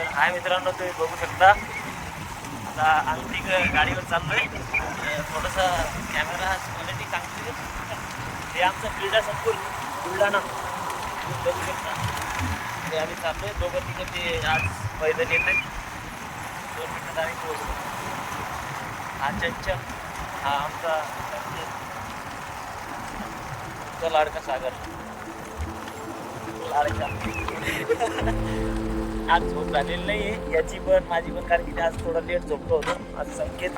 तर हाय मित्रांनो तुम्ही बघू शकता. आता आम्ही तिघ गाडीवर चाललोय. आहे थोडासा कॅमेरा क्वालिटी चांगली हे आमचं क्रीडा संकुल बुलढाणा. तुम्ही बघू शकता. ते आम्ही चाललोय. दोघं तिघं ते आज मैदान येत आहेत. दोन मिनटात आम्ही पोहोचलो. हा चंचल हा आमचा लाडका सागर. लाडका आज झोप झालेली नाही आहे याची पण माझी पण कारण की आज थोडा लेट झोपलो होतो. आज संकेत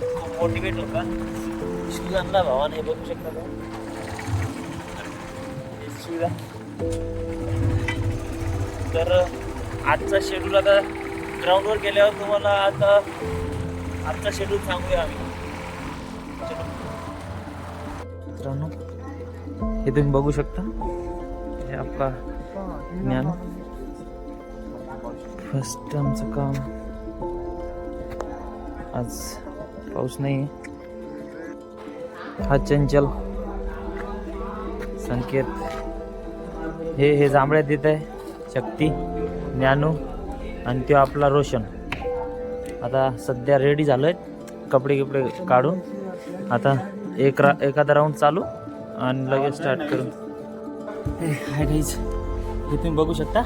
खूप मोटिवेट होता. शूज भावाने हे बघू शकता का तर आजचा शेड्यूल आता ग्राउंडवर गेल्यावर तुम्हाला आता आजचा शेड्यूल सांगूया आम्ही. मित्रांनो हे तुम्ही बघू शकता. हे आपला ज्ञान. फर्स्ट आमचं काम. आज पाऊस नाही हा चंचल संकेत. हे हे जांभळ्यात देत आहे. शक्ती ज्ञानू आणि तो आपला रोशन. आता सध्या रेडी झालो आहेत कपडे गिपडे काढून. आता एक रा एखादा राऊंड चालू आणि लगेच स्टार्ट करू हे तुम्ही बघू शकता?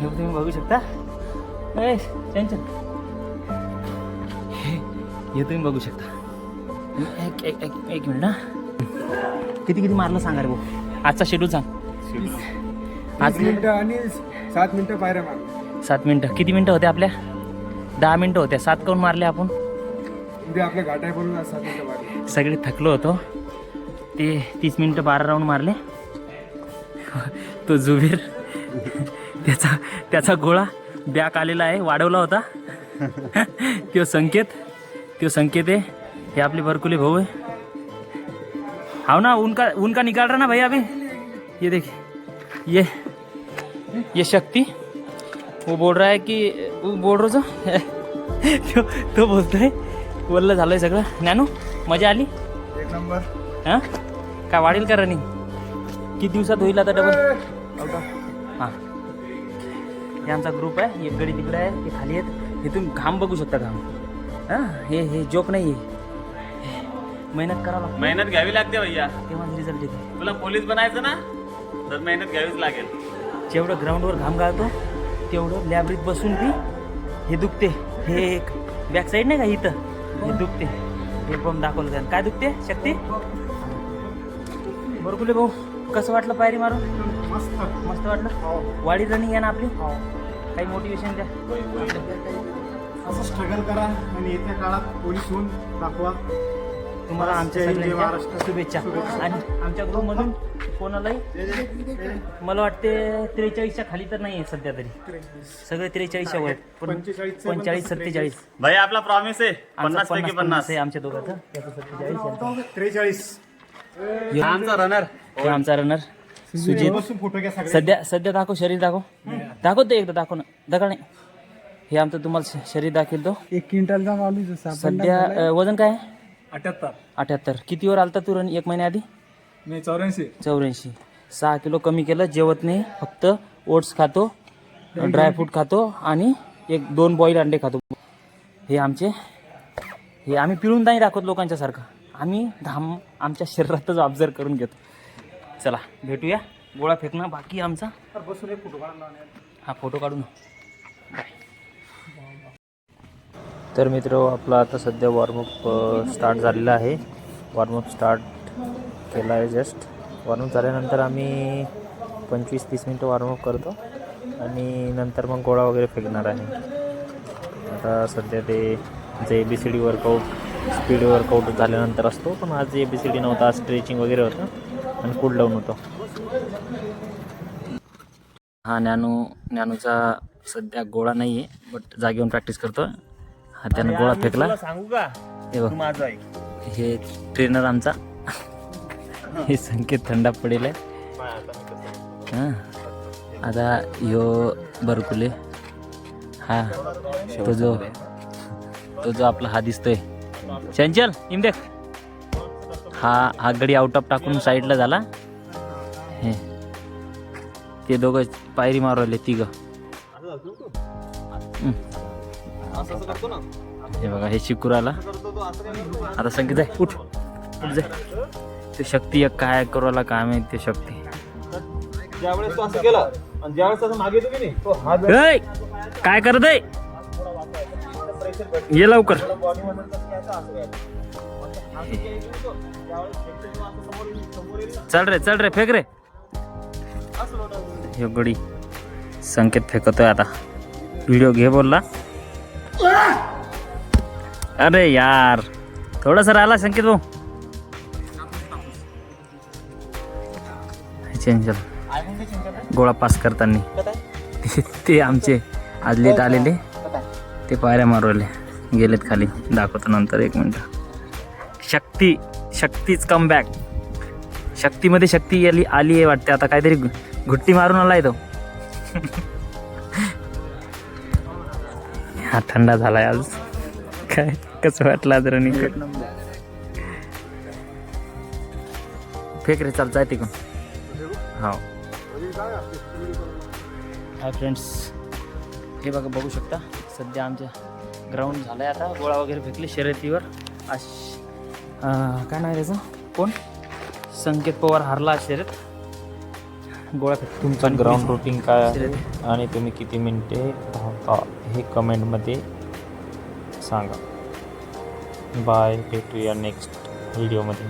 हे तुम्ही बघू शकता. चंचल. हे हे तुम्ही बघू शकता. एक एक एक एक मिनिट ना किती किती मारलं सांगा रे भाऊ. आजचा शेड्यूल सांग. आज आज मिनिटं आणि सात मिनिटं पायऱ्या मार. सात मिनटं. किती मिनटं होते आपल्या? दहा मिनटं होत्या. सात काऊन मारले आपण? आपल्या घाटाय बोलून आज सात मिनिटं मारली. सगळे थकलो होतो. ते तीस मिनटं बारा राऊंड मारले. तो जुबेर. त्याचा त्याचा गोळा बॅक आलेला आहे वाढवला होता. तो संकेत तो संकेत आहे. हे आपले बरकुले भाऊ आहे. हाव ना उनका उनका निकाल रहा ना भैया अभी? ये देख ये ये शक्ति. वो बोल रहा है कि वो बोल रहा था? तो तो बोलतोय वल्ल झालंय सगळं. ज्ञानू मजा आली? एक नंबर. हां? काय वाढेल का रनिंग? किती दिवसात होईल आता डबल हां. हे आमचा ग्रुप आहे. एक गडी तिकडे आहे ते खाली आहेत. हे तुम्ही घाम बघू शकता घाम. हां हे हे जोक नाही आहे मेहनत करावं लागतं. मेहनत घ्यावी लागते भैया. तेव्हाच रिझल्ट येते. तुला पोलीस बनायचं ना तर मेहनत घ्यावीच लागेल. जेवढं ग्राउंडवर घाम गाळतो तेवढं लॅबरीत बसून बी हे दुखते. हे एक बॅक साईड नाही का इथं? हे दुखते. हे पण दाखवलं त्यानं. काय दुखते? शक्ती? बरकुले भाऊ? कसं वाटलं पायरी मारून? मस्त मस्त वाटलं. वाडी रनिंग आहे ना आपली? काही मोटिवेशन द्या. असं स्ट्रगल करा आणि येत्या काळात पोलीस होऊन दाखवा. तुम्हाला आमच्या महाराष्ट्र. शुभेच्छा. आणि आमच्या ग्रुपमधून कोणालाही मला वाटते त्रेचाळीसच्या खाली तर नाही आहे सध्या तरी. सगळे त्रेचाळीसच्या वर पंचेचाळीस सत्तेचाळीस. भैया आपला प्रॉमिस आहे. पन्नास पैकी पन्नास आहे आमच्या दोघांचं त्याचं सत्तेचाळीस यांचं. त्रेचाळीस. यो- आमचा रनर आमचा रनर सुजित. बसून फोटो घ्या सगळे. सध्या सध्या दाखव शरीर दाखव. दाखव ते एकदा दाखव ना. दगड नाही हे आमचं तुम्हाला शरीर दाखवतो एक क्विंटलचा माणूस सध्या अं, वजन काय आहे? अठ्याहत्तर. अठ्याहत्तर. कितीवर आलता तू रन एक महिन्याआधी मी चौऱ्याऐंशी. चौऱ्याऐंशी. सहा किलो कमी केलं जेवत नाही. फक्त ओट्स खातो ड्रायफ्रूट खातो आणि एक दोन बॉईल अंडे खातो. हे आमचे हे आम्ही पिळून नाही दाखवत लोकांच्या सारखं आम्ही घाम आमच्या शरीरातच ऑब्झर्व करून घेतो. चला भेटूया. गोळा फेकणं बाकी आमचा. बसून एक फोटो काढला हा फोटो काढू ना तर मित्र आपला आता सध्या वॉर्मअप स्टार्ट झालेला आहे. वॉर्मअप स्टार्ट केला आहे जस्ट वॉर्मअप झाल्यानंतर आम्ही पंचवीस तीस मिनटं वॉर्मअप करतो. आणि नंतर मग गोळा वगैरे फेकणार आहे. आता सध्या ते जे A B C D workout speed workout झाल्यानंतर असतो पण आज ए बी सी डी नव्हता आज स्ट्रेचिंग वगैरे होतं आणि कूल डाऊन होतं. हा ज्ञानू ज्ञानूचा सध्या गोळा नाही आहे बट जागेवरून प्रॅक्टिस करतो हा त्यानं गोळा फेकला. सांगू का? हे बघ. हे ट्रेनर आमचा. हे संकेत थंडा पडेल आहे हां आता ह्यो बरकुले. हा तो जो तो जो आपला हा दिसतोय. चंचल इम देख. हा हा गडी आउट ऑफ टाकून साईडला झाला. हे. ते दोघं पायरी मारू राहिले तिघं. हे बघा हे चिकूर आला. आता संगीत आहे उठ उठ जाय ते शक्ती एक काय करू आला काय माहीत ते शक्ती. ज्यावेळेस तो असं केला आणि ज्यावेळेस असं मागे येतो की नाही तो हात ऐ, काय करत आहे? ये लवकर. चल रे चल रे फेक रे. हे ह्यो गडी संकेत फेकतोय आता. व्हिडिओ घे बोलला. अरे यार थोडासा राहिला संकेत भाऊ. चेंज गोळा पास करताना. ते- ते आमचे आज लेट आलेले. ते पायऱ्या मारवले. गेलेत खाली. दाखवतो नंतर एक मिनटं. शक्ती शक्तीच कम बॅक शक्तीमध्ये शक्ती आली आली आहे वाटते. आता काहीतरी घुट्टी मारून आलाय तो. हा थंडा झालाय आज. काय कसं वाटलं आज रनिंग फेक रे चाल जाय तिकडून. हो. हाय फ्रेंड्स हे बघा बघू शकता. सध्या आमच्या ग्राउंड झालं आहे आता. गोळा वगैरे फेकले शर्यतीवर. आज काय नाव आहे त्याचं? कोण? संकेत पवार हारला शर्यत गोळा तुमचं ग्राउंड रुटीन काय आहे. आणि तुम्ही किती मिनिटे धावता हे कमेंटमध्ये सांगा. बाय भेटूया नेक्स्ट व्हिडिओमध्ये